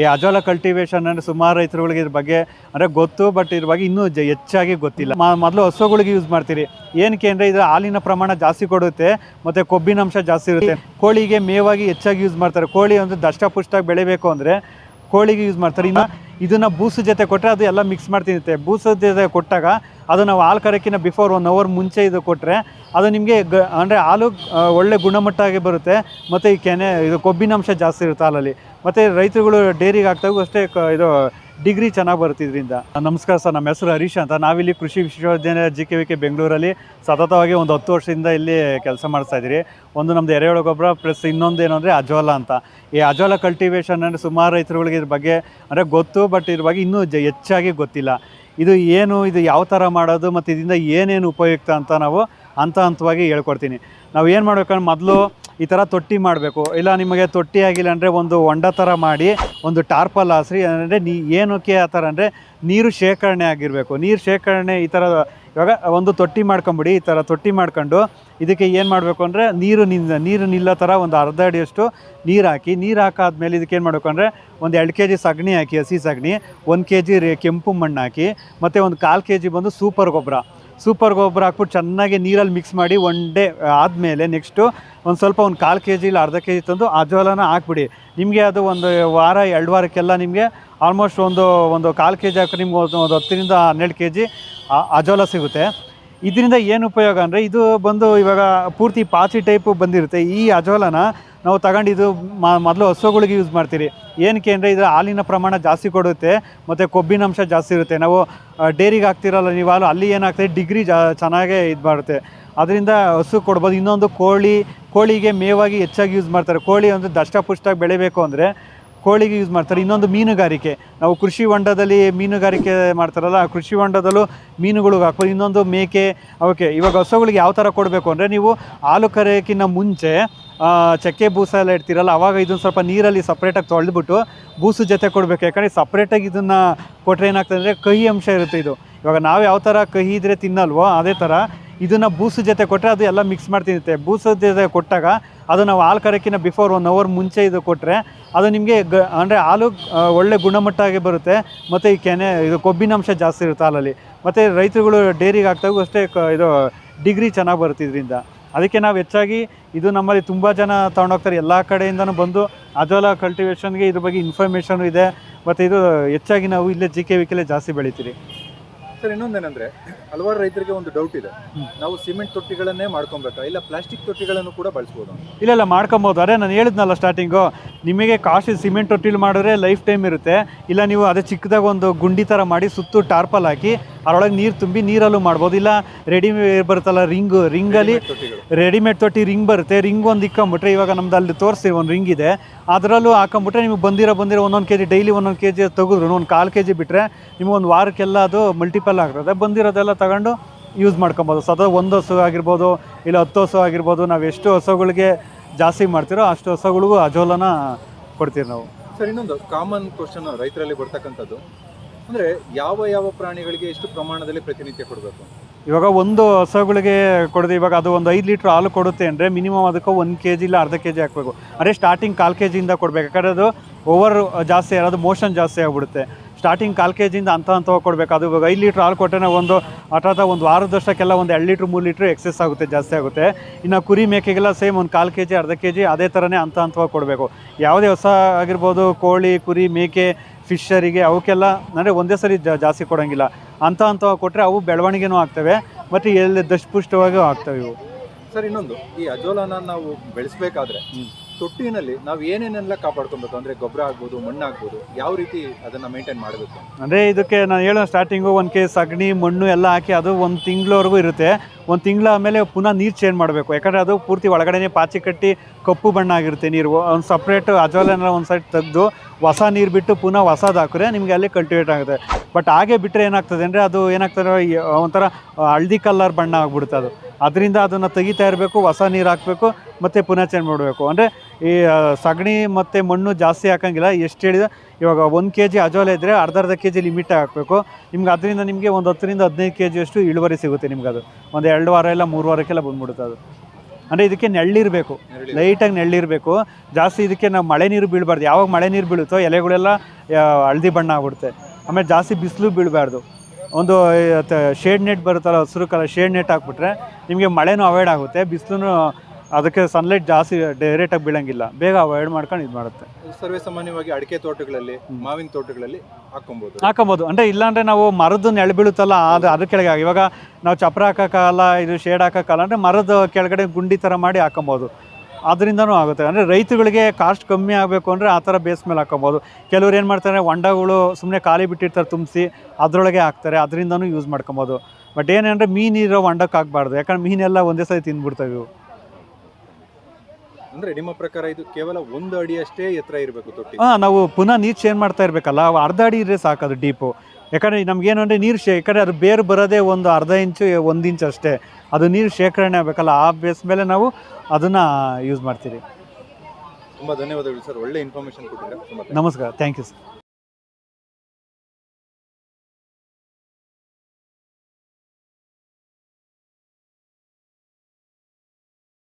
ಈ azolla cultivation ಅಂದರೆ ಸುಮಾರು ರೈತರುಗಳಿಗೆ ಇದ್ರ ಬಗ್ಗೆ ಅಂದರೆ ಗೊತ್ತು ಬಟ್ ಇದ್ರ ಬಗ್ಗೆ ಇನ್ನೂ ಹೆಚ್ಚಾಗಿ ಗೊತ್ತಿಲ್ಲ. ಮೊದಲು ಹಸುಗಳಿಗೆ ಯೂಸ್ ಮಾಡ್ತೀರಿ. ಏನಕ್ಕೆ ಅಂದರೆ ಇದರ ಹಾಲಿನ ಪ್ರಮಾಣ ಜಾಸ್ತಿ ಕೊಡುತ್ತೆ, ಮತ್ತು ಕೊಬ್ಬಿನಾಂಶ ಜಾಸ್ತಿ ಇರುತ್ತೆ. ಕೋಳಿಗೆ ಮೇವಾಗಿ ಹೆಚ್ಚಾಗಿ ಯೂಸ್ ಮಾಡ್ತಾರೆ. ಕೋಳಿ ಒಂದು ದಷ್ಟಪುಷ್ಟಾಗಿ ಬೆಳಿಬೇಕು ಅಂದರೆ ಕೋಳಿಗೆ ಯೂಸ್ ಮಾಡ್ತಾರೆ. ಇನ್ನು ಇದನ್ನ ಬೂಸು ಜೊತೆ ಕೊಟ್ಟರೆ ಅದು ಎಲ್ಲ ಮಿಕ್ಸ್ ಮಾಡ್ತಿರುತ್ತೆ ಬೂಸು ಜೊತೆ ಕೊಟ್ಟಾಗ ಅದು ನಾವು ಹಾಲು ಕರೆಕಿನ ಬಿಫೋರ್ ಒನ್ ಅವರ್ ಮುಂಚೆ ಇದು ಕೊಟ್ಟರೆ ಅದು ನಿಮಗೆ ಗ ಅಂದರೆ ಹಾಲು ಒಳ್ಳೆ ಗುಣಮಟ್ಟ ಆಗಿ ಬರುತ್ತೆ, ಮತ್ತು ಈ ಕೆನೆ, ಇದು ಕೊಬ್ಬಿನಾಂಶ ಜಾಸ್ತಿ ಇರುತ್ತೆ ಹಾಲಲ್ಲಿ. ಮತ್ತು ರೈತರುಗಳು ಡೈರಿಗೆ ಹಾಕ್ತಾಗೂ ಅಷ್ಟೇ ಇದು ಡಿಗ್ರಿ ಚೆನ್ನಾಗಿ ಬರ್ತಿದ್ರಿಂದ ನಮಸ್ಕಾರ ಸರ್, ನಮ್ಮ ಹೆಸರು ಹರೀಶ್ ಅಂತ. ನಾವಿಲ್ಲಿ ಕೃಷಿ ವಿಶ್ವವಿದ್ಯಾಲಯ ಜಿ ಕೆ ವಿ ಕೆ ಬೆಂಗಳೂರಲ್ಲಿ ಸತತವಾಗಿ ಒಂದು ಹತ್ತು ವರ್ಷದಿಂದ ಇಲ್ಲಿ ಕೆಲಸ ಮಾಡ್ತಾ ಇದ್ದೀರಿ. ಒಂದು ನಮ್ಮದು ಎರೆಹುಳ ಗೊಬ್ಬರ ಪ್ಲಸ್ ಇನ್ನೊಂದು ಏನು ಅಂದರೆ ಅಜೋಲ ಅಂತ. ಈ ಅಜೋಲ ಕಲ್ಟಿವೇಷನ್ ಅಂದರೆ ಸುಮಾರು ರೈತರುಗಳಿಗೆ ಇದ್ರ ಬಗ್ಗೆ ಅಂದರೆ ಗೊತ್ತು ಬಟ್ ಇದ್ರ ಬಗ್ಗೆ ಇನ್ನೂ ಹೆಚ್ಚಾಗಿ ಗೊತ್ತಿಲ್ಲ. ಇದು ಏನು, ಇದು ಯಾವ ಥರ ಮಾಡೋದು, ಮತ್ತು ಇದರಿಂದ ಏನೇನು ಉಪಯುಕ್ತ ಅಂತ ನಾವು ಹಂತ ಹಂತವಾಗಿ ಹೇಳ್ಕೊಡ್ತೀನಿ. ನಾವು ಏನು ಮಾಡ್ಬೇಕಂದ್ರೆ ಮೊದಲು ಈ ಥರ ತೊಟ್ಟಿ ಮಾಡಬೇಕು. ಇಲ್ಲ, ನಿಮಗೆ ತೊಟ್ಟಿ ಆಗಿಲ್ಲ ಅಂದರೆ ಒಂದು ಹೊಂಡ ಥರ ಮಾಡಿ, ಒಂದು ಟಾರ್ಪಲ್ ಹಾಸ್ರಿ, ಅಂದರೆ ನೀ ಏನಕ್ಕೆ ಆ ಥರ ಅಂದರೆ ನೀರು ಶೇಖರಣೆ ಆಗಿರಬೇಕು. ನೀರು ಶೇಖರಣೆ ಈ ಥರ ಇವಾಗ ಒಂದು ತೊಟ್ಟಿ ಮಾಡ್ಕೊಂಬಿಡಿ, ಈ ಥರ ತೊಟ್ಟಿ ಮಾಡ್ಕೊಂಡು ಇದಕ್ಕೆ ಏನು ಮಾಡಬೇಕು ಅಂದರೆ ನೀರು ನಿನ್ನ ನೀರು ನಿಲ್ಲೋ ಥರ ಒಂದು ಅರ್ಧ ಅಡಿಯಷ್ಟು ನೀರು ಹಾಕಿ, ನೀರು ಹಾಕಾದ್ಮೇಲೆ ಇದಕ್ಕೆ ಏನು ಮಾಡಬೇಕು ಅಂದರೆ ಒಂದು ಎರಡು ಕೆ ಜಿ ಸಗಣಿ ಹಾಕಿ, ಹಸಿ ಸಗಣಿ, ಒಂದು ಕೆ ಜಿ ಕೆಂಪು ಮಣ್ಣು ಹಾಕಿ, ಮತ್ತು ಒಂದು ಕಾಲು ಕೆ ಜಿ ಬಂದು ಸೂಪರ್ ಗೊಬ್ಬರ. ಸೂಪರ್ ಗೊಬ್ಬರ ಹಾಕ್ಬಿಟ್ಟು ಚೆನ್ನಾಗಿ ನೀರಲ್ಲಿ ಮಿಕ್ಸ್ ಮಾಡಿ ಒನ್ ಡೇ ಆದಮೇಲೆ ನೆಕ್ಸ್ಟು ಒಂದು ಸ್ವಲ್ಪ ಒಂದು ಕಾಲು ಕೆ ಜಿ ಇಲ್ಲ ಅರ್ಧ ಕೆ ಜಿ ತಂದು ಅಜೋಲನ ಹಾಕ್ಬಿಡಿ. ನಿಮಗೆ ಅದು ಒಂದು ವಾರ, ಎರಡು ವಾರಕ್ಕೆಲ್ಲ ನಿಮಗೆ ಆಲ್ಮೋಸ್ಟ್ ಒಂದು ಒಂದು ಕಾಲು ಕೆ ಜಿ ಹಾಕಿ ನಿಮ್ಗೆ ಒಂದು ಒಂದು ಹತ್ತರಿಂದ ಹನ್ನೆರಡು ಕೆ ಜಿ ಅಜೋಲ ಸಿಗುತ್ತೆ. ಇದರಿಂದ ಏನು ಉಪಯೋಗ ಅಂದರೆ ಇದು ಬಂದು ಇವಾಗ ಪೂರ್ತಿ ಪಾಚಿ ಟೈಪು ಬಂದಿರುತ್ತೆ. ಈ ಅಜೋಲನ ನಾವು ತಗೊಂಡು ಇದು ಮೊದಲು ಹಸುಗಳಿಗೆ ಯೂಸ್ ಮಾಡ್ತೀರಿ. ಏನಕ್ಕೆ ಅಂದರೆ ಇದು ಹಾಲಿನ ಪ್ರಮಾಣ ಜಾಸ್ತಿ ಕೊಡುತ್ತೆ, ಮತ್ತು ಕೊಬ್ಬಿನಾಂಶ ಜಾಸ್ತಿ ಇರುತ್ತೆ. ನಾವು ಡೇರಿಗೆ ಹಾಕ್ತಿರಲ್ಲ, ನೀವು ಹಾಲು ಅಲ್ಲಿ ಏನಾಗ್ತದೆ ಡಿಗ್ರಿ ಜಾ, ಚೆನ್ನಾಗೇ ಇದು ಮಾಡುತ್ತೆ. ಅದರಿಂದ ಹಸು ಕೊಡ್ಬೋದು. ಇನ್ನೊಂದು ಕೋಳಿ, ಕೋಳಿಗೆ ಮೇವಾಗಿ ಹೆಚ್ಚಾಗಿ ಯೂಸ್ ಮಾಡ್ತಾರೆ. ಕೋಳಿ ಒಂದು ದಷ್ಟಪುಷ್ಟಾಗಿ ಬೆಳಿಬೇಕು ಅಂದರೆ ಕೋಳಿಗೆ ಯೂಸ್ ಮಾಡ್ತಾರೆ. ಇನ್ನೊಂದು ಮೀನುಗಾರಿಕೆ. ನಾವು ಕೃಷಿ ಹೊಂಡದಲ್ಲಿ ಮೀನುಗಾರಿಕೆ ಮಾಡ್ತಾರಲ್ಲ ಕೃಷಿ ಹೊಂಡದಲ್ಲೂ ಮೀನುಗಳಿಗೆ ಹಾಕ್ಬೋದು. ಇನ್ನೊಂದು ಮೇಕೆ ಓಕೆ ಇವಾಗ ಹಸುಗಳಿಗೆ ಯಾವ ಥರ ಕೊಡಬೇಕು ಅಂದರೆ, ನೀವು ಹಾಲು ಕರೆಯೋಕ್ಕಿಂತ ಮುಂಚೆ ಚಕ್ಕೆ ಬೂಸ ಎಲ್ಲ ಇಡ್ತೀರಲ್ಲ, ಅವಾಗ ಇದನ್ನು ಸ್ವಲ್ಪ ನೀರಲ್ಲಿ ಸಪ್ರೇಟಾಗಿ ತೊಳೆದ್ಬಿಟ್ಟು ಬೂಸು ಜೊತೆ ಕೊಡಬೇಕು. ಯಾಕಂದರೆ ಸಪ್ರೇಟಾಗಿ ಇದನ್ನು ಕೊಟ್ಟರೆ ಏನಾಗ್ತದೆ ಅಂದರೆ ಕಹಿ ಅಂಶ ಇರುತ್ತೆ ಇದು. ಇವಾಗ ನಾವು ಯಾವ ಥರ ಕಹಿ ಇದ್ರೆ ತಿನ್ನಲ್ವೋ ಅದೇ ಥರ ಇದನ್ನು ಬೂಸು ಜೊತೆ ಕೊಟ್ಟರೆ ಅದು ಎಲ್ಲ ಮಿಕ್ಸ್ ಮಾಡ್ತಿರುತ್ತೆ ಬೂಸು ಜೊತೆ ಕೊಟ್ಟಾಗ ಅದು ನಾವು ಹಾಲು ಕರೆಕಿನ ಬಿಫೋರ್ ಒನ್ ಅವರ್ ಮುಂಚೆ ಇದು ಕೊಟ್ಟರೆ ಅದು ನಿಮಗೆ ಗ, ಅಂದರೆ ಹಾಲು ಒಳ್ಳೆ ಗುಣಮಟ್ಟ ಆಗಿ ಬರುತ್ತೆ. ಮತ್ತು ಈ ಕೆನೆ, ಇದು ಕೊಬ್ಬಿನ ಅಂಶ ಜಾಸ್ತಿ ಇರುತ್ತೆ ಹಾಲಲ್ಲಿ. ಮತ್ತು ರೈತರುಗಳು ಡೈರಿಗೆ ಹಾಕ್ತಾಗೂ ಅಷ್ಟೇ ಇದು ಡಿಗ್ರಿ ಚೆನ್ನಾಗಿ ಬರುತ್ತೆ ಇದರಿಂದ. ಅದಕ್ಕೆ ನಾವು ಹೆಚ್ಚಾಗಿ ಇದು ನಮ್ಮಲ್ಲಿ ತುಂಬ ಜನ ತೊಗೊಂಡೋಗ್ತಾರೆ. ಎಲ್ಲ ಕಡೆಯಿಂದನೂ ಬಂದು ಅಜೋಲಾ ಕಲ್ಟಿವೇಷನ್ಗೆ ಇದ್ರ ಬಗ್ಗೆ ಇನ್ಫಾರ್ಮೇಷನ್ ಇದೆ. ಮತ್ತು ಇದು ಹೆಚ್ಚಾಗಿ ನಾವು ಇಲ್ಲೇ ಜಿ ಕೆ ವಿಕೆಲೇ ಜಾಸ್ತಿ ಬೆಳಿತೀರಿ. ಸರ್ ಇನ್ನೊಂದೇನಂದ್ರೆ ಹಲವಾರು ರೈತರಿಗೆ ಒಂದು ಡೌಟ್ ಇದೆ. ನಾವು ಸಿಮೆಂಟ್ ತೊಟ್ಟಿಗಳನ್ನೇ ಮಾಡ್ಕೊಬೇಕಾ ಇಲ್ಲ ಪ್ಲಾಸ್ಟಿಕ್ ತೊಟ್ಟಿಗಳನ್ನು ಕೂಡ ಬಳಸ್ಬೋದು ಇಲ್ಲ ಇಲ್ಲ ಮಾಡ್ಕೊಬೋದು ಅದೇ ನಾನು ಹೇಳಿದ್ನಲ್ಲ ಸ್ಟಾರ್ಟಿಂಗು ನಿಮಗೆ ಕಾಸ್ಟ್ ಸಿಮೆಂಟ್ ತೊಟ್ಟಿಲಿ ಮಾಡಿದ್ರೆ ಲೈಫ್ ಟೈಮ್ ಇರುತ್ತೆ. ಇಲ್ಲ ನೀವು ಅದೇ ಚಿಕ್ಕದಾಗ ಒಂದು ಗುಂಡಿ ಥರ ಮಾಡಿ ಸುತ್ತು ಟಾರ್ಪಲ್ ಹಾಕಿ ಅದರೊಳಗೆ ನೀರು ತುಂಬಿ ನೀರಲ್ಲೂ ಮಾಡ್ಬೋದು. ಇಲ್ಲ ರೆಡಿಮೇಡ್ ಬರುತ್ತಲ್ಲ ರಿಂಗು ರಿಂಗಲ್ಲಿ ರೆಡಿಮೇಡ್ ತೊಟ್ಟಿ ರಿಂಗ್ ಬರುತ್ತೆ. ರಿಂಗ್ ಒಂದು ಇಕ್ಕೊಂಬಿಟ್ರೆ ಇವಾಗ ನಮ್ದು ಅಲ್ಲಿ ತೋರಿಸಿ ಒಂದು ರಿಂಗ್ ಇದೆ. ಅದರಲ್ಲೂ ಹಾಕೊಂಬಿಟ್ರೆ ನಿಮಗೆ ಬಂದಿರೋ ಬಂದಿರೋ ಒಂದೊಂದು ಕೆ ಜಿ ಡೈಲಿ ಒಂದೊಂದು ಕೆ ಜಿ ತೆಗೆದ್ರು ಒಂದು ಕಾಲು ಕೆ ಜಿ ಬಿಟ್ಟರೆ ನಿಮಗೆ ಒಂದು ವಾರಕ್ಕೆಲ್ಲ ಅದು ಮಲ್ಟಿಪಲ್ ಆಗ್ತದೆ. ಬಂದಿರೋದೆಲ್ಲ ತಗೊಂಡು ಯೂಸ್ ಮಾಡ್ಕೊಬೋದು. ಸದಾ ಒಂದು ಹಸು ಆಗಿರ್ಬೋದು ಇಲ್ಲ ಹತ್ತು ಹಸು ಆಗಿರ್ಬೋದು ನಾವು ಎಷ್ಟು ಹಸುಗಳಿಗೆ ಜಾಸ್ತಿ ಮಾಡ್ತೀರೋ ಅಷ್ಟು ಹಸುಗಳಿಗೂ ಅಜೋಲನ ಕೊಡ್ತೀವಿ ನಾವು. ಸರ್ ಇನ್ನೊಂದು ಕಾಮನ್ ಕ್ವಶನ್ ರೈತರಲ್ಲಿ ಬರ್ತಕ್ಕಂಥದ್ದು. ಅಂದ್ರೆ ಯಾವ ಯಾವ ಪ್ರಾಣಿಗಳಿಗೆ ಎಷ್ಟು ಪ್ರಮಾಣದಲ್ಲಿ ಪ್ರತಿನಿತ್ಯ ಕೊಡಬೇಕು? ಇವಾಗ ಒಂದು ಹಸುಗಳಿಗೆ ಕೊಡೋದು, ಇವಾಗ ಅದು ಒಂದು ಐದು ಲೀಟ್ರ್ ಹಾಲು ಕೊಡುತ್ತೆ ಅಂದರೆ ಮಿನಿಮಮ್ ಅದಕ್ಕೆ ಒಂದು ಕೆ ಜಿ ಇಲ್ಲ ಅರ್ಧ ಕೆ ಜಿ ಹಾಕಬೇಕು. ಅಂದರೆ ಸ್ಟಾರ್ಟಿಂಗ್ ಕಾಲು ಕೆ ಜಿಯಿಂದ ಕೊಡಬೇಕು. ಯಾಕಂದರೆ ಅದು ಓವರ್ ಜಾಸ್ತಿ ಇರೋದು ಮೋಷನ್ ಜಾಸ್ತಿ ಆಗಿಬಿಡುತ್ತೆ. ಸ್ಟಾರ್ಟಿಂಗ್ ಕಾಲು ಕೆ ಜಿಯಿಂದ ಅಂತ ಅಂತ ಕೊಡಬೇಕು. ಅದು ಇವಾಗ ಐದು ಲೀಟ್ರ್ ಹಾಲು ಕೊಟ್ಟರೆ ಒಂದು ಹಠಾತ್ ಒಂದು ವಾರದಷ್ಟಕ್ಕೆಲ್ಲ ಒಂದು ಎರಡು ಲೀಟ್ರ್, ಮೂರು ಲೀಟ್ರ್ ಎಕ್ಸೆಸ್ ಆಗುತ್ತೆ, ಜಾಸ್ತಿ ಆಗುತ್ತೆ. ಇನ್ನು ಕುರಿ ಮೇಕೆಗೆಲ್ಲ ಸೇಮ್ ಒಂದು ಕಾಲು ಕೆ ಜಿ ಅರ್ಧ ಕೆ ಜಿ ಅದೇ ಥರನೇ ಅಂತ ಹಂತವಾಗಿ ಕೊಡಬೇಕು. ಯಾವುದೇ ಹೊಸ ಆಗಿರ್ಬೋದು, ಕೋಳಿ, ಕುರಿ, ಮೇಕೆ ಫಿಶರಿಗೆ ಅವಕ್ಕೆಲ್ಲ ಅಂದರೆ ಒಂದೇ ಸರಿ ಜಾಸ್ತಿ ಕೊಡೋಂಗಿಲ್ಲ. ಅಂಥ ಹಂತವಾಗಿ ಕೊಟ್ಟರೆ ಅವು ಬೆಳವಣಿಗೆನೂ ಆಗ್ತವೆ ಮತ್ತು ಎಲ್ಲಿ ದಷ್ಟಪುಷ್ಟವಾಗಿಯೂ ಆಗ್ತವೆ ಇವು. ಸರ್ ಇನ್ನೊಂದು ಈ ಅಜೋಲಾನ ನಾವು ಬೆಳೆಸಬೇಕಾದ್ರೆ. ತೊಟ್ಟಿನಲ್ಲಿ ನಾವು ಏನೇನೆಲ್ಲ ಕಾಪಾಡ್ಕೊಬೇಕು ಅಂದರೆ ಗೊಬ್ಬರ ಆಗ್ಬೋದು ಮಣ್ಣು ಆಗ್ಬೋದು ಯಾವ ರೀತಿ ಅದನ್ನು ಮೇಂಟೈನ್ ಮಾಡಬೇಕು? ಅಂದರೆ ಇದಕ್ಕೆ ನಾನು ಹೇಳೋ ಸ್ಟಾರ್ಟಿಂಗು ಒಂದು ಕೆ ಸಗಣಿ ಮಣ್ಣು ಎಲ್ಲ ಹಾಕಿ ಅದು ಒಂದು ತಿಂಗಳವರೆಗೂ ಇರುತ್ತೆ. ಒಂದು ತಿಂಗಳ ಆಮೇಲೆ ಪುನಃ ನೀರು ಚೇಂಜ್ ಮಾಡಬೇಕು. ಯಾಕಂದರೆ ಅದು ಪೂರ್ತಿ ಒಳಗಡೆನೇ ಪಾಚಿ ಕಟ್ಟಿ ಕಪ್ಪು ಬಣ್ಣ ಆಗಿರುತ್ತೆ ನೀರು. ಒಂದು ಸಪ್ರೇಟ್ ಅಜೋಲನ ಒಂದು ಸೈಡ್ ತೆಗೆದು ಹೊಸ ನೀರು ಬಿಟ್ಟು ಪುನಃ ಹೊಸದು ಹಾಕಿದ್ರೆ ನಿಮಗೆ ಅಲ್ಲಿ ಕಲ್ಟಿವೇಟ್ ಆಗುತ್ತೆ. ಬಟ್ ಹಾಗೆ ಬಿಟ್ಟರೆ ಏನಾಗ್ತದೆ ಅಂದರೆ ಅದು ಏನಾಗ್ತದೆ ಒಂಥರ ಹಳದಿ ಕಲ್ಲರ್ ಬಣ್ಣ ಆಗ್ಬಿಡುತ್ತೆ ಅದು. ಅದರಿಂದ ಅದನ್ನು ತೆಗಿತಾ ಇರಬೇಕು, ಹೊಸ ನೀರು ಹಾಕಬೇಕು, ಮತ್ತು ಪುನಃ ಚೇಂಜ್ ಮಾಡಬೇಕು. ಅಂದರೆ ಈ ಸಗಣಿ ಮತ್ತು ಮಣ್ಣು ಜಾಸ್ತಿ ಹಾಕೋಂಗಿಲ್ಲ. ಎಷ್ಟು ಹೇಳಿದ್ರೆ ಇವಾಗ ಒಂದು ಕೆ ಜಿ ಅಜೋಲೆ ಇದ್ದರೆ ಅರ್ಧ ಅರ್ಧ ಕೆ ಜಿ ಲಿಮಿಟ್ ಹಾಕಬೇಕು. ನಿಮ್ಗೆ ಅದರಿಂದ ನಿಮಗೆ ಒಂದು ಹತ್ತರಿಂದ ಹದಿನೈದು ಕೆ ಜಿಯಷ್ಟು ಇಳುವರಿ ಸಿಗುತ್ತೆ ನಿಮ್ಗೆ ಅದು. ಒಂದು ಎರಡು ವಾರ ಇಲ್ಲ ಮೂರು ವಾರಕ್ಕೆಲ್ಲ ಬಂದ್ಬಿಡುತ್ತೆ ಅದು. ಅಂದರೆ ಇದಕ್ಕೆ ನೆಳ್ಳಿರಬೇಕು. ಲೈಟಾಗಿ ನೆಳ್ಳಿರಬೇಕು. ಜಾಸ್ತಿ ಇದಕ್ಕೆ ನಾವು ಮಳೆ ನೀರು ಬೀಳಬಾರ್ದು. ಯಾವಾಗ ಮಳೆ ನೀರು ಬೀಳುತ್ತೋ ಎಲೆಗಳೆಲ್ಲ ಹಳದಿ ಬಣ್ಣ ಆಗ್ಬಿಡುತ್ತೆ. ಆಮೇಲೆ ಜಾಸ್ತಿ ಬಿಸಿಲು ಬೀಳಬಾರ್ದು. ಒಂದು ಶೇಡ್ ನೆಟ್ ಬರುತ್ತಲ್ಲ ಹಸಿರು ಕಲರ್ ಶೇಡ್ ನೆಟ್ ಹಾಕ್ಬಿಟ್ರೆ ನಿಮಗೆ ಮಳೆನೂ ಅವಾಯ್ಡ್ ಆಗುತ್ತೆ. ಬಿಸಿಲು ಅದಕ್ಕೆ ಸನ್ಲೈಟ್ ಜಾಸ್ತಿ ಡೈರೆಕ್ಟಾಗಿ ಬೀಳಂಗಿಲ್ಲ. ಬೇಗ ಅವಾಯ್ಡ್ ಮಾಡ್ಕೊಂಡು ಇದು ಮಾಡುತ್ತೆ. ಸರ್ವೇ ಸಾಮಾನ್ಯವಾಗಿ ಅಡಿಕೆ ತೋಟಗಳಲ್ಲಿ ಮಾವಿನ ತೋಟಗಳಲ್ಲಿ ಹಾಕೊಬಹುದು ಹಾಕೊಬೋದು ಅಂದರೆ ಇಲ್ಲಾಂದರೆ ನಾವು ಮರದ ನೆಳೆ ಬೀಳುತ್ತಲ್ಲ ಅದು ಅದ್ರ ಕೆಳಗೆ. ಇವಾಗ ನಾವು ಚಪ್ರ ಹಾಕೋಕ್ಕಾಗಲ್ಲ ಇದು ಶೇಡ್ ಹಾಕೋಕ್ಕಾಗಲ್ಲ ಅಂದರೆ ಮರದ ಕೆಳಗಡೆ ಗುಂಡಿ ಥರ ಮಾಡಿ ಹಾಕೊಬೋದು ಅದರಿಂದನೂ ಆಗುತ್ತೆ. ಅಂದರೆ ರೈತರುಗಳಿಗೆ ಕಾಸ್ಟ್ ಕಮ್ಮಿ ಆಗಬೇಕು ಅಂದರೆ ಆ ಥರ ಬೇಸ್ ಮೇಲೆ ಹಾಕೊಬೋದು ಕೆಲವ್ರು ಏನು ಮಾಡ್ತಾರೆ ಹೊಂಡಗಳು ಸುಮ್ಮನೆ ಖಾಲಿ ಬಿಟ್ಟಿರ್ತಾರೆ ತುಂಬಿಸಿ ಅದರೊಳಗೆ ಹಾಕ್ತಾರೆ. ಅದರಿಂದನೂ ಯೂಸ್ ಮಾಡ್ಕೊಬೋದು. ಬಟ್ ಏನಂದರೆ ಮೀನಿರೋ ಹೊಂಡಕ್ಕೆ ಹಾಕ್ಬಾರ್ದು ಯಾಕಂದ್ರೆ ಮೀನೆಲ್ಲ ಒಂದೇ ಸತಿ ತಿಂದ್ಬಿಡ್ತವೆ ಇವು. ಅಂದ್ರೆ ನಿಮ್ಮ ಪ್ರಕಾರ ಇದು ಕೇವಲ ಒಂದು ಅಡಿಯಷ್ಟೇ ಎತ್ತರ ಇರಬೇಕು ತೊಟ್ಟಿ ಹಾಂ ನಾವು ಪುನಃ ನೀರು ಚೇಂಜ್ ಮಾಡ್ತಾ ಇರಬೇಕಲ್ಲ ಅರ್ಧ ಅಡಿ ಇದ್ರೆ ಸಾಕು ಅದು ಡೀಪು. ಯಾಕಂದರೆ ಏನು ಅಂದರೆ ನೀರು ಶೇ ಯಾಕಂದರೆ ಅದು ಬೇರು ಬರೋದೇ ಒಂದು ಅರ್ಧ ಇಂಚು ಒಂದು ಇಂಚ್ ಅಷ್ಟೇ. ಅದು ನೀರು ಶೇಖರಣೆ ಆಗಬೇಕಲ್ಲ ಆ ಬೇಸ್ ಮೇಲೆ ನಾವು ಅದನ್ನು ಯೂಸ್ ಮಾಡ್ತೀರಿ. ತುಂಬಾ ಧನ್ಯವಾದಗಳು ಸರ್ ಒಳ್ಳೆ ಇನ್ಫಾರ್ಮೇಶನ್ ಕೊಟ್ಟಿದ್ದೀರಾ. ನಮಸ್ಕಾರ ಥ್ಯಾಂಕ್ ಯು ಸರ್